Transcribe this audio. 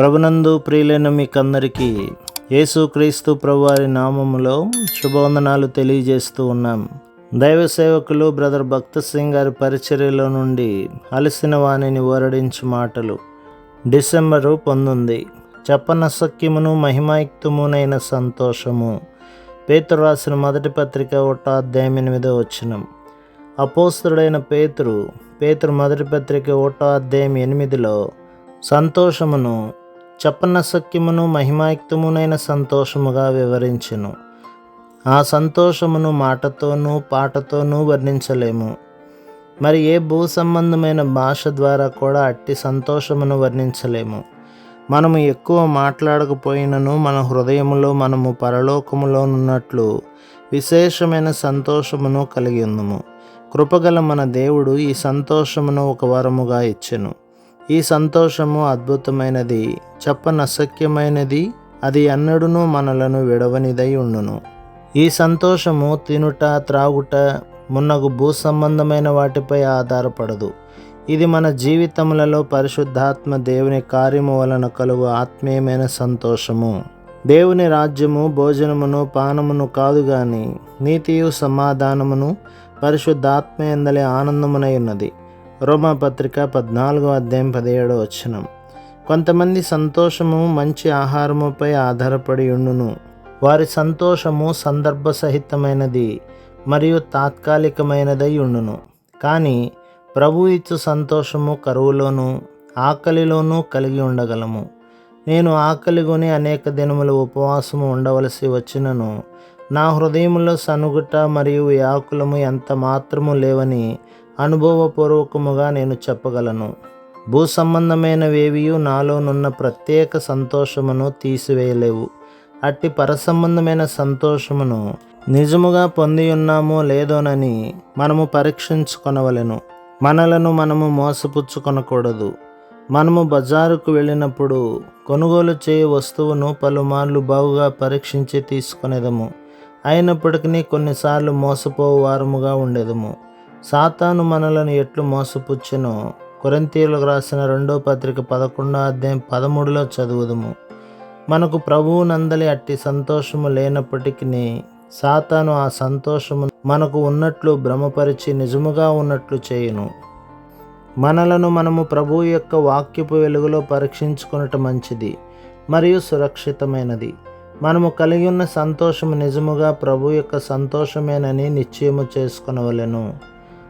ప్రభునందు ప్రియులైన మీకందరికీ యేసుక్రీస్తు ప్రభువారి నామములో శుభవందనాలు తెలియజేస్తూ ఉన్నాం. దైవ సేవకులు బ్రదర్ భక్త సింగ్ గారి పరిచర్యలో నుండి అలసిన వాణిని ఓరడించు మాటలు డిసెంబరు పొందుంది చెప్పనసక్యమును మహిమాయుక్తమునైన సంతోషము. పేతురు రాసిన మొదటి పత్రిక ఒకటో అధ్యాయం ఎనిమిదో వచ్చినం అపోస్తుడైన పేతురు పేతురు మొదటి పత్రిక ఒకటో అధ్యాయం ఎనిమిదిలో సంతోషమును చెప్పనసక్యమును మహిమాయుక్తమునైన సంతోషముగా వివరించెను. ఆ సంతోషమును మాటతోనూ పాటతోనూ వర్ణించలేము. మరి ఏ భూ సంబంధమైన భాష ద్వారా కూడా అట్టి సంతోషమును వర్ణించలేము. మనము ఎక్కువ మాట్లాడకపోయినను మన హృదయములో మనము పరలోకములోనున్నట్లు విశేషమైన సంతోషమును కలిగి ఉందము. కృపగల మన దేవుడు ఈ సంతోషమును ఒక వరముగా ఇచ్చెను. ఈ సంతోషము అద్భుతమైనది చెప్పనసఖ్యమైనది అది ఎన్నడూనూ మనలను విడవనిదై ఉండును. ఈ సంతోషము తినుట త్రాగుట మున్నగు భూ సంబంధమైన వాటిపై ఆధారపడదు. ఇది మన జీవితములలో పరిశుద్ధాత్మ దేవుని కార్యము వలన కలుగు ఆత్మీయమైన సంతోషము. దేవుని రాజ్యము భోజనమును పానమును కాదు గాని నీతియు సమాధానమును పరిశుద్ధాత్మ ఎందలి ఆనందమునై ఉన్నది. రోమాపత్రిక పద్నాలుగో అధ్యాయం పదిహేడో వచనం. కొంతమంది సంతోషము మంచి ఆహారముపై ఆధారపడి ఉండును. వారి సంతోషము సందర్భ సహితమైనది మరియు తాత్కాలికమైనదై ఉండును. కానీ ప్రభు ఇచ్చు సంతోషము కరువులోనూ ఆకలిలోనూ కలిగి ఉండగలము. నేను ఆకలిగొని అనేక దినములు ఉపవాసము ఉండవలసి వచ్చినను. నా హృదయంలో సనుగుట మరియు వ్యాకులము ఎంత మాత్రము లేవని అనుభవపూర్వకముగా నేను చెప్పగలను. భూ సంబంధమైనవేవియు నాలోనున్న ప్రత్యేక సంతోషమును తీసివేయలేవు. అట్టి పరసంబంధమైన సంతోషమును నిజముగా పొంది ఉన్నామో లేదోనని మనము పరీక్షించుకొనవలెను. మనలను మనము మోసపుచ్చుకొనకూడదు. మనము బజారుకు వెళ్ళినప్పుడు కొనుగోలు చేయ వస్తువును పలుమార్లు బాగుగా పరీక్షించి తీసుకునేదము. అయినప్పటికీ కొన్నిసార్లు మోసపోవు వారముగా ఉండేదము. సాతాను మనలను ఎట్లు మోసపుచ్చెనో కొరంతీయులకు రాసిన రెండో పత్రిక పదకొండో అధ్యాయం పదమూడులో చదువుదము. మనకు ప్రభువు నందలి అట్టి సంతోషము లేనప్పటికీ సాతాను ఆ సంతోషము మనకు ఉన్నట్లు భ్రమపరిచి నిజముగా ఉన్నట్లు చేయును. మనలను మనము ప్రభువు యొక్క వాక్యపు వెలుగులో పరీక్షించుకున్నట మంచిది మరియు సురక్షితమైనది. మనము కలిగి ఉన్న సంతోషము నిజముగా ప్రభు యొక్క సంతోషమేనని నిశ్చయము చేసుకునవలెను.